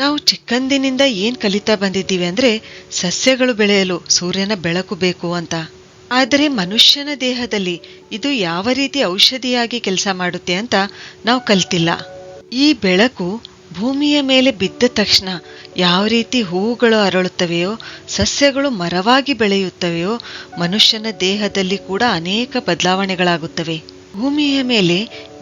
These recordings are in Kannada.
ನಾವು ಚಿಕ್ಕಂದಿನಿಂದ ಏನ್ ಕಲಿತಾ ಬಂದಿದ್ದೀವಿ ಅಂದ್ರೆ ಸಸ್ಯಗಳು ಬೆಳೆಯಲು, ಸೂರ್ಯನ ಬೆಳಕು ಬೇಕು ಅಂತ. ಆದರೆ ಮನುಷ್ಯನ ದೇಹದಲ್ಲಿ ಇದು ಯಾವ ರೀತಿ ಔಷಧಿಯಾಗಿ ಕೆಲಸ ಮಾಡುತ್ತೆ ಅಂತ ನಾವು ಕಲ್ತಿಲ್ಲ. ಈ ಬೆಳಕು ಭೂಮಿಯ ಮೇಲೆ ಬಿದ್ದ ತಕ್ಷಣ ಯಾವ ರೀತಿ ಹೂವುಗಳು ಅರಳುತ್ತವೆಯೋ, ಸಸ್ಯಗಳು ಮರವಾಗಿ ಬೆಳೆಯುತ್ತವೆಯೋ, ಮನುಷ್ಯನ ದೇಹದಲ್ಲಿ ಕೂಡ ಅನೇಕ ಬದಲಾವಣೆಗಳಾಗುತ್ತವೆ. ಭೂಮಿಯ ಮೇಲೆ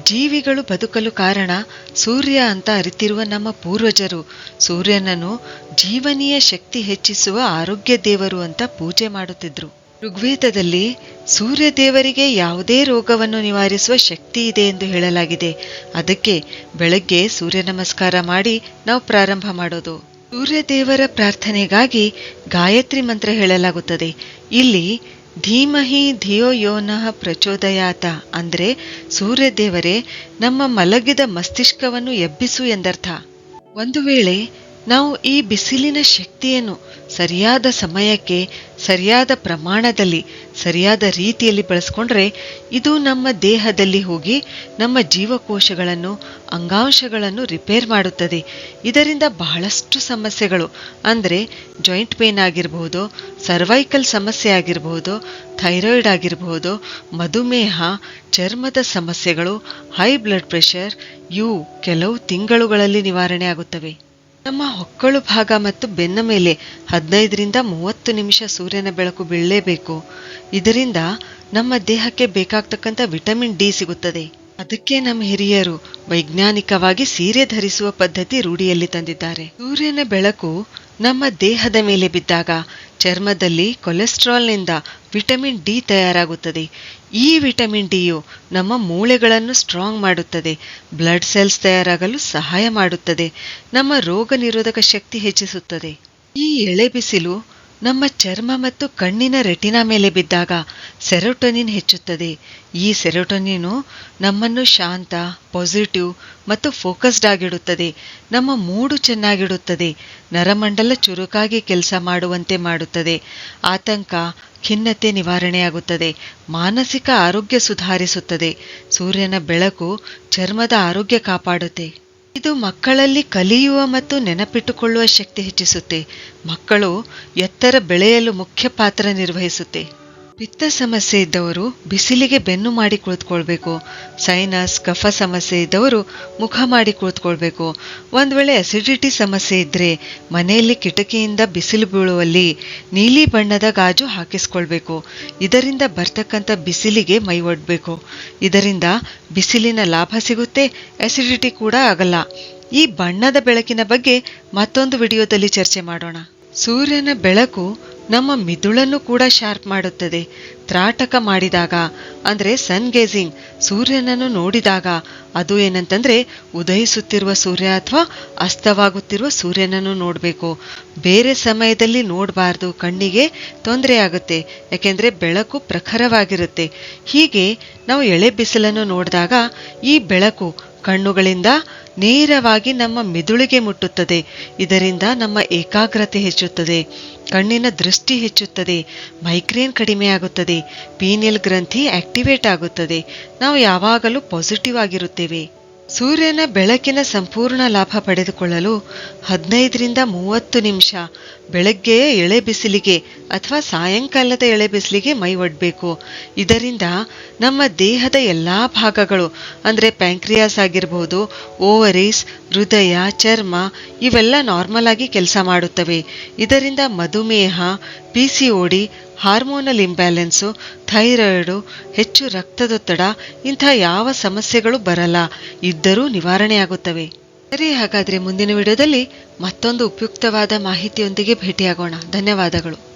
ಜೀವಿಗಳು ಬದುಕಲು ಕಾರಣ ಸೂರ್ಯ ಅಂತ ಅರಿತಿರುವ ನಮ್ಮ ಪೂರ್ವಜರು. ಸೂರ್ಯನನ್ನು ಜೀವನೀಯ ಶಕ್ತಿ ಹೆಚ್ಚಿಸುವ ಆರೋಗ್ಯ ದೇವರು ಅಂತ ಪೂಜೆ ಮಾಡುತ್ತಿದ್ರು. ಋಗ್ವೇದದಲ್ಲಿ ಸೂರ್ಯ ದೇವರಿಗೆ ಯಾವುದೇ ರೋಗವನ್ನು ನಿವಾರಿಸುವ ಶಕ್ತಿ ಇದೆ ಎಂದು ಹೇಳಲಾಗಿದೆ. ಅದಕ್ಕೆ ಬೆಳಗ್ಗೆ ಸೂರ್ಯ ನಮಸ್ಕಾರ ಮಾಡಿ ನಾವು ಪ್ರಾರಂಭ ಮಾಡೋದು. ಸೂರ್ಯ ದೇವರ ಪ್ರಾರ್ಥನೆಗಾಗಿ ಗಾಯತ್ರಿ ಮಂತ್ರ ಹೇಳಲಾಗುತ್ತದೆ. ಇಲ್ಲಿ ಧೀಮಹಿ ಧಿಯೋ ಯೋನಃ ಪ್ರಚೋದಯಾತ. ಅಂದ್ರೆ ಸೂರ್ಯದೇವರೇ ನಮ್ಮ ಮಲಗಿದ ಮಸ್ತಿಷ್ಕವನ್ನು ಎಬ್ಬಿಸು ಎಂದರ್ಥ. ಒಂದು ವೇಳೆ ನಾವು ಈ ಬಿಸಿಲಿನ ಶಕ್ತಿಯನ್ನು ಸರಿಯಾದ ಸಮಯಕ್ಕೆ, ಸರಿಯಾದ ಪ್ರಮಾಣದಲ್ಲಿ, ಸರಿಯಾದ ರೀತಿಯಲ್ಲಿ ಬಳಸ್ಕೊಂಡ್ರೆ ಇದು ನಮ್ಮ ದೇಹದಲ್ಲಿ ಹೋಗಿ ನಮ್ಮ ಜೀವಕೋಶಗಳನ್ನು, ಅಂಗಾಂಶಗಳನ್ನು ರಿಪೇರ್ ಮಾಡುತ್ತದೆ. ಇದರಿಂದ ಬಹಳಷ್ಟು ಸಮಸ್ಯೆಗಳು, ಅಂದರೆ ಜಾಯಿಂಟ್ ಪೇನ್ ಆಗಿರಬಹುದು ಸರ್ವೈಕಲ್ ಸಮಸ್ಯೆ ಆಗಿರಬಹುದು ಥೈರಾಯ್ಡ್ ಆಗಿರಬಹುದು ಮಧುಮೇಹ, ಚರ್ಮದ ಸಮಸ್ಯೆಗಳು, ಹೈ ಬ್ಲಡ್ ಪ್ರೆಷರ್ ಇವು ಕೆಲವು ತಿಂಗಳುಗಳಲ್ಲಿ ನಿವಾರಣೆ ಆಗುತ್ತವೆ. ನಮ್ಮ ಹೊಕ್ಕಳು ಭಾಗ ಮತ್ತು ಬೆನ್ನ ಮೇಲೆ ಹದಿನೈದರಿಂದ ಮೂವತ್ತು ನಿಮಿಷ ಸೂರ್ಯನ ಬೆಳಕು ಬೀಳಲೇಬೇಕು. ಇದರಿಂದ ನಮ್ಮ ದೇಹಕ್ಕೆ ಬೇಕಾಗ್ತಕ್ಕಂಥ ವಿಟಮಿನ್ ಡಿ ಸಿಗುತ್ತದೆ. ಅದಕ್ಕೆ ನಮ್ಮ ಹಿರಿಯರು ವೈಜ್ಞಾನಿಕವಾಗಿ ಸೀರೆ ಧರಿಸುವ ಪದ್ಧತಿ ರೂಢಿಯಲ್ಲಿ ತಂದಿದ್ದಾರೆ. ಸೂರ್ಯನ ಬೆಳಕು ನಮ್ಮ ದೇಹದ ಮೇಲೆ ಬಿದ್ದಾಗ ಚರ್ಮದಲ್ಲಿ ಕೊಲೆಸ್ಟ್ರಾಲ್ನಿಂದ ವಿಟಮಿನ್ ಡಿ ತಯಾರಾಗುತ್ತದೆ. ಈ ವಿಟಮಿನ್ ಡಿಯು ನಮ್ಮ ಮೂಳೆಗಳನ್ನು ಸ್ಟ್ರಾಂಗ್ ಮಾಡುತ್ತದೆ. ಬ್ಲಡ್ ಸೆಲ್ಸ್ ತಯಾರಾಗಲು ಸಹಾಯ ಮಾಡುತ್ತದೆ. ನಮ್ಮ ರೋಗ ನಿರೋಧಕ ಶಕ್ತಿ ಹೆಚ್ಚಿಸುತ್ತದೆ. ಈ ಎಳೆ ಬಿಸಿಲು ನಮ್ಮ ಚರ್ಮ ಮತ್ತು ಕಣ್ಣಿನ ರೆಟಿನಾ ಮೇಲೆ ಬಿದ್ದಾಗ ಸೆರೋಟೊನಿನ್ ಹೆಚ್ಚುತ್ತದೆ. ಈ ಸೆರೋಟೊನಿನು ನಮ್ಮನ್ನು ಶಾಂತ ಪಾಸಿಟಿವ್ ಮತ್ತು ಫೋಕಸ್ಡ್ ಆಗಿಡುತ್ತದೆ. ನಮ್ಮ ಮೂಡು ಚೆನ್ನಾಗಿಡುತ್ತದೆ. ನರಮಂಡಲ ಚುರುಕಾಗಿ ಕೆಲಸ ಮಾಡುವಂತೆ ಮಾಡುತ್ತದೆ. ಆತಂಕ, ಖಿನ್ನತೆ ನಿವಾರಣೆಯಾಗುತ್ತದೆ. ಮಾನಸಿಕ ಆರೋಗ್ಯ ಸುಧಾರಿಸುತ್ತದೆ. ಸೂರ್ಯನ ಬೆಳಕು ಚರ್ಮದ ಆರೋಗ್ಯ ಕಾಪಾಡುತ್ತೆ. ಇದು ಮಕ್ಕಳಲ್ಲಿ ಕಲಿಯುವ ಮತ್ತು ನೆನಪಿಟ್ಟುಕೊಳ್ಳುವ ಶಕ್ತಿ ಹೆಚ್ಚಿಸುತ್ತೆ. ಮಕ್ಕಳು ಎತ್ತರ ಬೆಳೆಯಲು ಮುಖ್ಯ ಪಾತ್ರ ನಿರ್ವಹಿಸುತ್ತೆ. ಪಿತ್ತ ಸಮಸ್ಯೆ ಇದ್ದವರು ಬಿಸಿಲಿಗೆ ಬೆನ್ನು ಮಾಡಿ ಕುಳಿತುಕೊಳ್ಬೇಕು. ಸೈನಸ್, ಕಫ ಸಮಸ್ಯೆ ಇದ್ದವರು ಮುಖ ಮಾಡಿ ಕುಳಿತುಕೊಳ್ಬೇಕು. ಒಂದು ವೇಳೆ ಅಸಿಡಿಟಿ ಸಮಸ್ಯೆ ಇದ್ರೆ ಮನೆಯಲ್ಲಿ ಕಿಟಕಿಯಿಂದ ಬಿಸಿಲು ಬೀಳುವಲ್ಲಿ ನೀಲಿ ಬಣ್ಣದ ಗಾಜು ಹಾಕಿಸ್ಕೊಳ್ಬೇಕು. ಇದರಿಂದ ಬರ್ತಕ್ಕಂಥ ಬಿಸಿಲಿಗೆ ಮೈ ಒಡ್ಬೇಕು. ಇದರಿಂದ ಬಿಸಿಲಿನ ಲಾಭ ಸಿಗುತ್ತೆ ಅಸಿಡಿಟಿ ಕೂಡ ಆಗಲ್ಲ. ಈ ಬಣ್ಣದ ಬೆಳಕಿನ ಬಗ್ಗೆ ಮತ್ತೊಂದು ವಿಡಿಯೋದಲ್ಲಿ ಚರ್ಚೆ ಮಾಡೋಣ. ಸೂರ್ಯನ ಬೆಳಕು ನಮ್ಮ ಮಿದುಳನ್ನು ಕೂಡ ಶಾರ್ಪ್ ಮಾಡುತ್ತದೆ. ತ್ರಾಟಕ ಮಾಡಿದಾಗ, ಅಂದರೆ ಸನ್ ಗೇಜಿಂಗ್ ಸೂರ್ಯನನ್ನು ನೋಡಿದಾಗ ಅದು ಏನಂತಂದ್ರೆ ಉದಯಿಸುತ್ತಿರುವ ಸೂರ್ಯ ಅಥವಾ ಅಸ್ತವಾಗುತ್ತಿರುವ ಸೂರ್ಯನನ್ನು ನೋಡಬೇಕು. ಬೇರೆ ಸಮಯದಲ್ಲಿ ನೋಡಬಾರ್ದು, ಕಣ್ಣಿಗೆ ತೊಂದರೆ ಆಗುತ್ತೆ, ಯಾಕೆಂದರೆ ಬೆಳಕು ಪ್ರಖರವಾಗಿರುತ್ತೆ. ಹೀಗೆ ನಾವು ಎಳೆ ಬಿಸಿಲನ್ನು ನೋಡಿದಾಗ ಈ ಬೆಳಕು ಕಣ್ಣುಗಳಿಂದ ನೇರವಾಗಿ ನಮ್ಮ ಮಿದುಳಿಗೆ ಮುಟ್ಟುತ್ತದೆ. ಇದರಿಂದ ನಮ್ಮ ಏಕಾಗ್ರತೆ ಹೆಚ್ಚುತ್ತದೆ. ಕಣ್ಣಿನ ದೃಷ್ಟಿ ಹೆಚ್ಚುತ್ತದೆ. ಮೈಗ್ರೇನ್ ಕಡಿಮೆಯಾಗುತ್ತದೆ. ಪೀನಿಯಲ್ ಗ್ರಂಥಿ ಆಕ್ಟಿವೇಟ್ ಆಗುತ್ತದೆ. ನಾವು ಯಾವಾಗಲೂ ಪಾಸಿಟಿವ್ ಆಗಿರುತ್ತೇವೆ. ಸೂರ್ಯನ ಬೆಳಕಿನ ಸಂಪೂರ್ಣ ಲಾಭ ಪಡೆದುಕೊಳ್ಳಲು ಹದಿನೈದರಿಂದ ಮೂವತ್ತು ನಿಮಿಷ ಬೆಳಗ್ಗೆಯ ಎಳೆ ಬಿಸಿಲಿಗೆ ಅಥವಾ ಸಾಯಂಕಾಲದ ಎಳೆ ಬಿಸಿಲಿಗೆ ಮೈ ಒಡ್ಬೇಕು. ಇದರಿಂದ ನಮ್ಮ ದೇಹದ ಎಲ್ಲಾ ಭಾಗಗಳು, ಅಂದ್ರೆ ಪ್ಯಾಂಕ್ರಿಯಾಸ್ ಆಗಿರ್ಬೋದು, ಓವರೀಸ್, ಹೃದಯ, ಚರ್ಮ, ಇವೆಲ್ಲ ನಾರ್ಮಲ್ ಆಗಿ ಕೆಲಸ ಮಾಡುತ್ತವೆ. ಇದರಿಂದ ಮಧುಮೇಹ ಪಿಸಿಒಡಿ ಹಾರ್ಮೋನಲ್ ಇಂಬ್ಯಾಲೆನ್ಸು, ಥೈರಾಯ್ಡು, ಹೆಚ್ಚು ರಕ್ತದೊತ್ತಡ, ಇಂಥ ಯಾವ ಸಮಸ್ಯೆಗಳು ಬರಲ್ಲ. ಇದ್ದರೂ ನಿವಾರಣೆಯಾಗುತ್ತವೆ. ಸರಿ, ಹಾಗಾದರೆ ಮುಂದಿನ ವಿಡಿಯೋದಲ್ಲಿ ಮತ್ತೊಂದು ಉಪಯುಕ್ತವಾದ ಮಾಹಿತಿಯೊಂದಿಗೆ ಭೇಟಿಯಾಗೋಣ. ಧನ್ಯವಾದಗಳು.